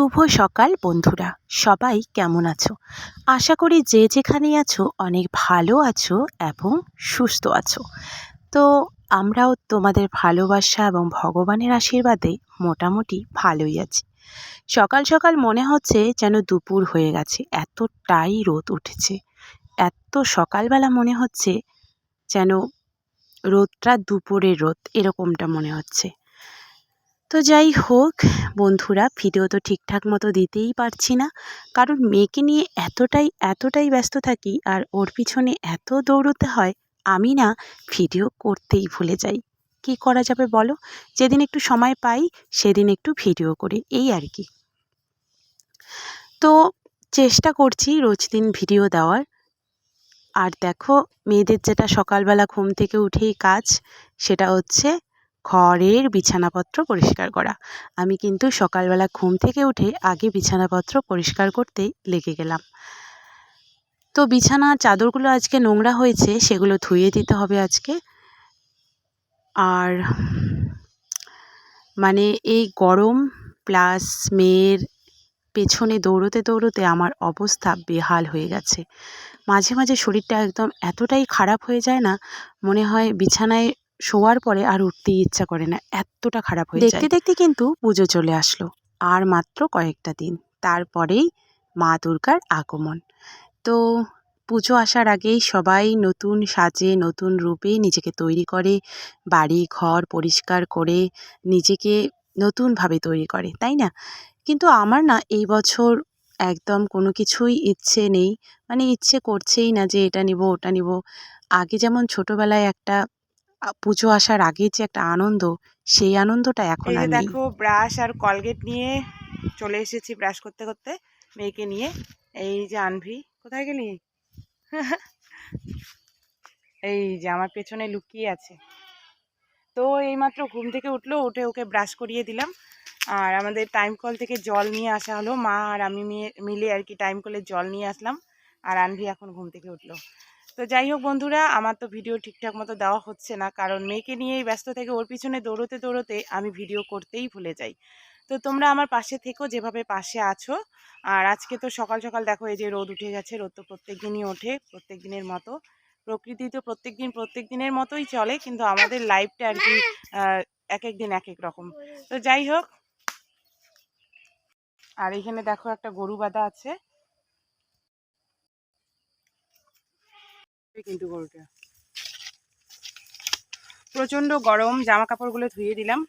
শুভ সকাল বন্ধুরা। সবাই কেমন আছো? আশা করি যে যেখানেই আছো, অনেক ভালো আছো এবং সুস্থ আছো। তো আমরাও তোমাদের ভালোবাসা এবং ভগবানের আশীর্বাদে মোটামুটি ভালোই আছি। সকাল সকাল মনে হচ্ছে যেন দুপুর হয়ে গেছে, এতটাই রোদ উঠেছে। এত সকালবেলা মনে হচ্ছে যেন রোদটা দুপুরের রোদ, এরকমটা মনে হচ্ছে। তো যাই হোক, বন্ধুরা ভিডিও তো ঠিকঠাক মতো দিতেই পারছি না। কারণ মেয়েকে নিয়ে এতটাই এতটাই ব্যস্ত থাকি আর ওর পিছনে এত দৌড়তে হয়, আমি না ভিডিও করতেই ভুলে যাই। কি করা যাবে বলো? যেদিন একটু সময় পাই, সেদিন একটু ভিডিও করি, এই আর কি। তো চেষ্টা করছি রোজ দিন ভিডিও দেওয়ার। আর দেখো, মেয়েদের যেটা সকালবেলা ঘুম থেকে উঠেই কাজ, সেটা হচ্ছে ঘরের বিছানাপত্র পরিষ্কার করা। আমি কিন্তু সকালবেলা ঘুম থেকে উঠে আগে বিছানাপত্র পরিষ্কার করতেই লেগে গেলাম। তো বিছানা চাদরগুলো আজকে নোংরা হয়েছে, সেগুলো ধুয়ে দিতে হবে আজকে। আর মানে এই গরম প্লাস মেয়ের পেছনে দৌড়তে দৌড়তে আমার অবস্থা বেহাল হয়ে গেছে। মাঝে মাঝে শরীরটা একদম এতটাই খারাপ হয়ে যায় না, মনে হয় বিছানায় শোয়ার পরে আর উঠতেই ইচ্ছা করে না এতটা খারাপ হয়ে দেখতে দেখতে কিন্তু পুজো চলে আসলো আর মাত্র কয়েকটা দিন। তারপরেই মা দুর্গার আগমন। তো পুজো আসার আগেই সবাই নতুন সাজে নতুন রূপে নিজেকে তৈরি করে বাড়ি ঘর পরিষ্কার করে নিজেকে নতুনভাবে তৈরি করে তাই না? কিন্তু আমার না এই বছর একদম কোনো কিছুই ইচ্ছে নেই। মানে ইচ্ছে করছেই না যে এটা নিব ওটা নিব। আগে যেমন ছোটোবেলায় একটা পুজো আসার আগে যে একটা আনন্দ সেই আনন্দটা এখন আর নেই দেখো ব্রাশ আর কলগেট নিয়ে চলে এসেছি ব্রাশ করতে করতে মেয়েকে নিয়ে। এই যে আনভি কোথায় গেলি? এই যে আমার পেছনে লুকিয়ে আছে। তো এইমাত্র ঘুম থেকে উঠল উঠে ওকে ব্রাশ করিয়ে দিলাম। আর আমাদের টাইম কল থেকে জল নিয়ে আসা হলো। মা আর আমি মিলে আর কি টাইম কলে জল নিয়ে আসলাম। আর আনভি এখন ঘুম থেকে উঠল। তো যাই হোক বন্ধুরা, আমার তো ভিডিও ঠিকঠাক মতো দেওয়া হচ্ছে না। কারণ মেয়েকে নিয়েই ব্যস্ত থেকে ওর পিছনে দৌড়তে দৌড়তে আমি ভিডিও করতেই ভুলে যাই। তো তোমরা আমার পাশে থেকো, যেভাবে পাশে আছো। আর আজকে তো সকাল সকাল দেখো এই যে রোদ উঠে গেছে, রোদ তো প্রত্যেক দিনই ওঠে প্রত্যেক দিনের মতো। প্রকৃতি তো প্রত্যেক দিন প্রত্যেক দিনের মতোই চলে, কিন্তু আমাদের লাইফটা আর কি এক এক দিন এক এক রকম। তো যাই হোক। আর এখানে দেখো একটা গরু বাঁধা আছে। কিন্তু গরুটা প্রচণ্ড গরম জামা কাপড়গুলো ধুয়ে দিলাম।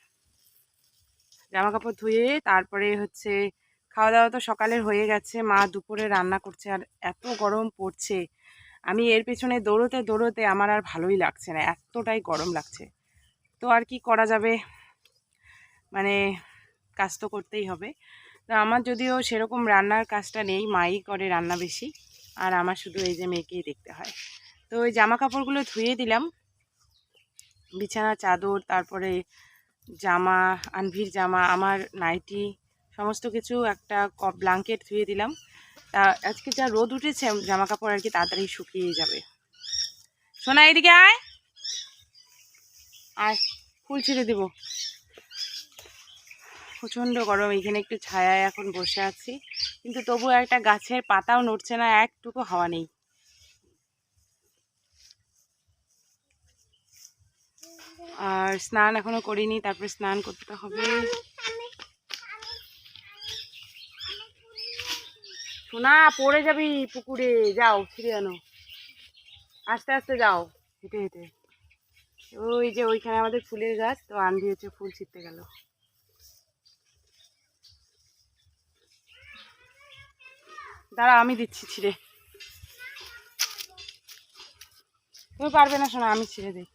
জামা কাপড় ধুয়ে তারপরে হচ্ছে খাওয়া দাওয়া তো সকালের হয়ে গেছে, মা দুপুরে রান্না করছে আর এত গরম পড়ছে। আমি এর পেছনে দৌড়োতে দৌড়োতে আমার আর ভালোই লাগছে না, এতটাই গরম লাগছে। তো আর কি করা যাবে? মানে কাজ তো করতেই হবে। তো আমার যদিও সেরকম রান্নার কাজটা নেই, মাই করে রান্না বেশি। আর আমার শুধু এই যে মেয়েকেই দেখতে হয়। তো ওই জামা কাপড়গুলো ধুয়ে দিলাম। বিছানা, চাদর, তারপরে জামা, আনভির জামা, আমার নাইটি, সমস্ত কিছু একটা ব্লাঙ্কেট ধুয়ে দিলাম। তা আজকে যা রোদ উঠেছে জামা কাপড় আর কি তাড়াতাড়ি শুকিয়ে যাবে। সোনা, এদিকে আয়। আয়, ফুল ছিঁড়ে দেব। প্রচণ্ড গরম এখানে একটু ছায়ায় এখন বসে আছি। কিন্তু তবু একটা গাছের পাতাও নড়ছে না, একটুকু হাওয়া নেই। আর স্নান এখনও করিনি, তারপরে স্নান করতে হবে। সোনা, পড়ে যাবি পুকুরে। যাও, ফিরে আনো। আস্তে আস্তে যাও। হেঁটে হেঁটে। ওই যে ওইখানে আমাদের ফুলের গাছ, তো আনবি হচ্ছে ফুল ছিটতে গেল। দাঁড়া, আমি দিচ্ছি ছিঁড়ে। তুমি পারবে না শোনা আমি ছিঁড়ে দিই।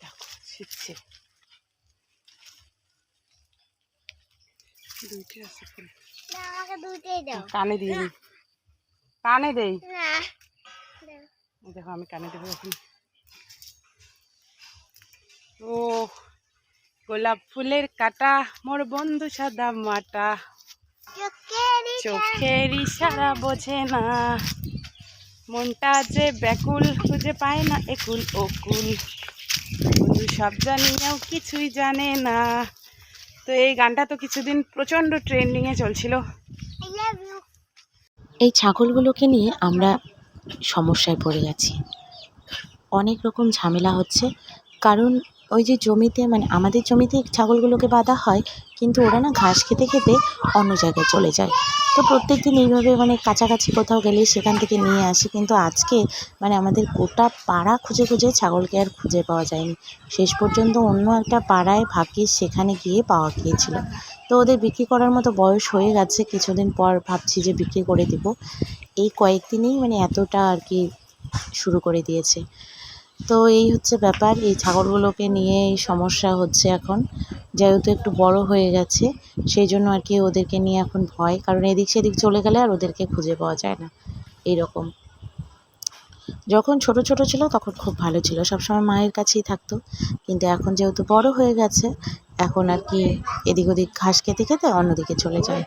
দেখো ছিটছে দুইটা আছে কানে দিয়ে দিই। কানে দেই? দেখো আমি কানে দেবো এখন। ও গোলাপ ফুলের কাটা মোর বন্ধু সাদা মাটা। চোখের ইশারা বোঝে না। মনটা যে ব্যাকুল খুঁজে পায় না একুল ওকুল বন্ধু সব জানিয়েও কিছুই জানে না। তো এই গানটা তো কিছুদিন প্রচণ্ড ট্রেন্ডিংয়ে চলছিল। এই ছাগলগুলোকে নিয়ে আমরা সমস্যায় পড়ে গেছি অনেক রকম ঝামেলা হচ্ছে। কারণ ওই যে জমিতে মানে আমাদের জমিতে ছাগলগুলোকে বাঁধা হয় কিন্তু ওরা না ঘাস খেতে খেতে অন্য জায়গায় চলে যায়। তো প্রত্যেক দিন এইভাবে মানে কাছাকাছি কোথাও গেলেই সেখান থেকে নিয়ে আসি। কিন্তু আজকে মানে আমাদের গোটা পাড়া খুঁজে খুঁজে ছাগলকে আর খুঁজে পাওয়া যায়নি। শেষ পর্যন্ত অন্য একটা পাড়ায় ভাগ্যিস সেখানে গিয়ে পাওয়া গিয়েছিল। তো ওদের বিক্রি করার মতো বয়স হয়ে গেছে, কিছুদিন পর ভাবছি যে বিক্রি করে দেব। এই কয়েকদিনেই মানে এতটা আর কি শুরু করে দিয়েছে। তো এই হচ্ছে ব্যাপার, এই ছাগলগুলোকে নিয়ে এই সমস্যা হচ্ছে এখন। যেহেতু একটু বড় হয়ে গেছে, সেই জন্য আর কি ওদেরকে নিয়ে এখন ভয়, কারণ এদিক সেদিক চলে গেলে আর ওদেরকে খুঁজে পাওয়া যায় না এই রকম যখন ছোট ছোট ছিল তখন খুব ভালো ছিল, সবসময় মায়ের কাছেই থাকতো। কিন্তু এখন যেহেতু বড় হয়ে গেছে, এখন আর কি এদিক ওদিক ঘাস খেতে খেতে অন্যদিকে চলে যায়।